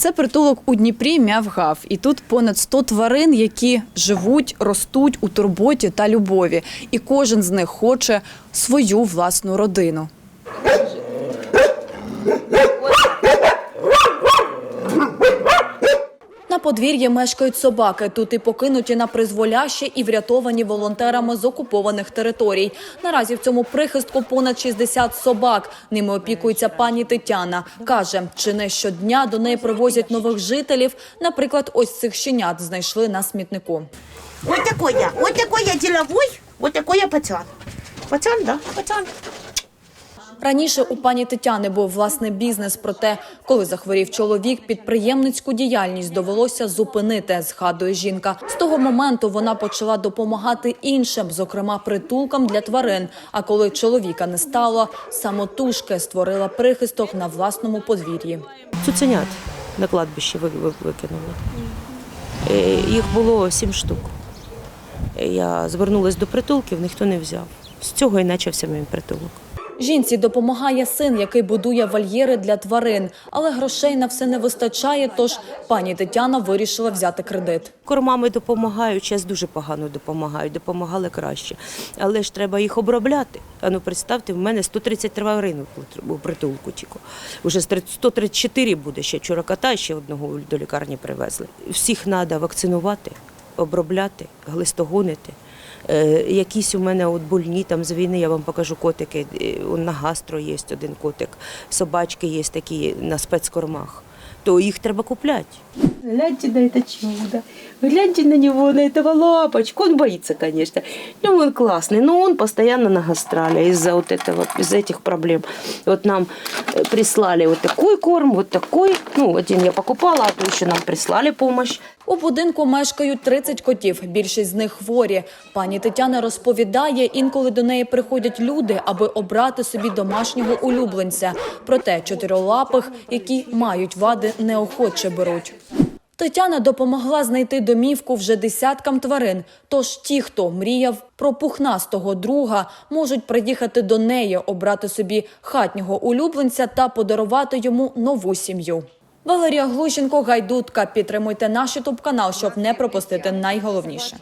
Це притулок у Дніпрі Мявгав. І тут понад 100 тварин, які живуть, ростуть у турботі та любові. І кожен з них хоче свою власну родину. Подвір'ї мешкають собаки. Тут і покинуті на призволяще, і врятовані волонтерами з окупованих територій. Наразі в цьому прихистку понад 60 собак. Ними опікується пані Тетяна. Каже, чи не щодня до неї привозять нових жителів. Наприклад, ось цих щенят знайшли на смітнику. Вот такой я. Вот такой я деловой. Вот такой я пацан. Пацан, да, пацан. Раніше у пані Тетяни був власний бізнес. Проте, коли захворів чоловік, підприємницьку діяльність довелося зупинити, згадує жінка. З того моменту вона почала допомагати іншим, зокрема притулкам для тварин. А коли чоловіка не стало, самотужки створила прихисток на власному подвір'ї. Цуценят на ви- викинули. Е, Їх було сім штук. Е, Я звернулася до притулків, ніхто не взяв. З цього і почався мій притулок. Жінці допомагає син, який будує вольєри для тварин, але грошей на все не вистачає. Тож пані Тетяна вирішила взяти кредит. Кормами допомагають, зараз дуже погано допомагають, допомагали краще. Але ж треба їх обробляти. А ну представте, в мене 130 тварин у притулку тільки. Уже 134 буде ще вчора ще одного до лікарні привезли. Всіх треба вакцинувати, обробляти, глистогонити. Е, якісь у мене от больні там з війни, я вам покажу котики. Е, На гастро є один котик, собачки є такі на спецкормах. То їх треба купляти. Гляньте на это чудо. Гляньте на него, на этого лапочку. Он боится, конечно. Ну, он классный, но он постоянно на гастроле из-за вот этого, из-за этих проблем. Вот нам э, прислали вот такой корм, вот такой. Ну, один я покупала, а то еще нам прислали помощь. У будинку мешкають 30 котів. Більшість з них хворі. Пані Тетяна розповідає, інколи до неї приходять люди, аби обрати собі домашнього улюбленця. Проте чотирилапих, які мають вади, неохоче беруть. Тетяна допомогла знайти домівку вже десяткам тварин. Тож ті, хто мріяв про пухнастого друга, можуть приїхати до неї, обрати собі хатнього улюбленця та подарувати йому нову сім'ю. Валерія Глущенко, Гайдутка. Підтримуйте наш ютуб канал, щоб не пропустити найголовніше.